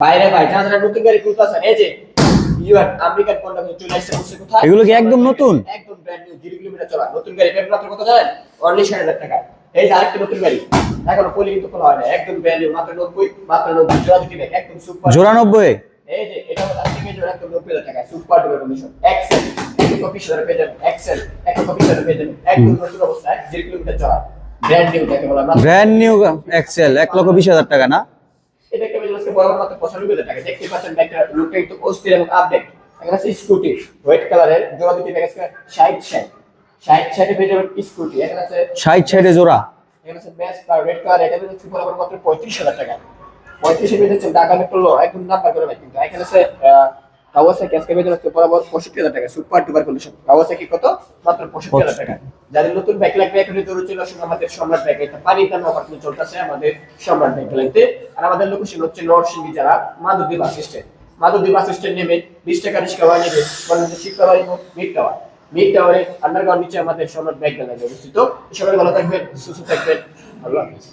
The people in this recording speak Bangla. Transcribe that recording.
বাইরে ভাই যারা নতুন গাড়ি খুলতেছেন এই যে আমেরিকান পণ্য কিন্তু চলে আসছে বসে কোথায়? এগুলো কি একদম নতুন? একদম ব্র্যান্ড নিউ কিলোমিটার চলা। নতুন গাড়ি পেমেন্ট মাত্র কত জানেন? অনলি ষাট হাজার টাকা। এই যে আরেকটা নতুন গাড়ি। এখনও পলি কিন্তু খোলা হয় না একদম ব্র্যান্ড নিউ মাত্র নব্বই মাত্র নব্বই। জোড়া দুটি ব্যাগ একদম সুপার জোড়া নব্বই? এই যে এটা হলো থেকে জোড়া একদম নব্বই হাজার টাকা সুপার ডুপার কন্ডিশন এক্সেল এক পেয়ে যাবেন। এক্সেল এক পেয়ে যাবেন। একদম নতুন অবস্থায় জিরো কিলোমিটার চলা। ব্র্যান্ড নিউ যাকে বলা। ব্র্যান্ড নিউ এক্সেল এক লক্ষ বিশ হাজার টাকা না? এটা একটা বিজনেসকে বড় মাত্র পঁচানব্বই হাজার টাকা দেখতে পাচ্ছেন ব্যাগটা লুকটা একটু অস্থির এবং আপডেট এখানে আছে স্কুটি হোয়াইট কালারের জোড়া দুটি ব্যাগ আছে ষাট ষাট ষাট ষাটে পেয়ে যাবেন স্কুটি এখানে আছে ষাট ষাটে জোড়া। এখানে আছে বেস্ট কালার রেড কালার এটা পেয়ে যাচ্ছে বরাবর মাত্র পঁয়ত্রিশ হাজার টাকা। পঁয়ত্রিশে পেয়ে যাচ্ছেন ঢাকা মেট্রো একদম নাম্বার করে ভাই কিন্তু। এখানে আছে কাওয়াসাকি আজকে যাচ্ছে বরাবর পঁয়ষট্টি হাজার টাকা সুপার ডুপার কন্ডিশন কাওয়াসাকি কত? মাত্র পঁয়ষট্টি হাজার টাকা। যাদের নতুন ব্যাগ লাগবে চলে আসুন আমাদের সম্রাট ব্যাগ এটা পানি চলতেছে আমাদের সম্রাট ব্যাগ লাগতে আর আমাদের লোকেশন হচ্ছে নরসিংদী যারা Madhabdi bus stand Madhabdi bus stand নেবে বিশ টাকা রিক্সা ভাড়া নেবে বলেন শিক্ষাবাড়ি মিড টাওয়ার মিড টাওয়ারে আন্ডারগ্রাউন্ড নিচে আমাদের সম্রাট ব্যাগ লাগবে অবস্থিত। সবাই ভালো থাকবেন সুস্থ থাকবেন। আল্লাহ হাফিজ।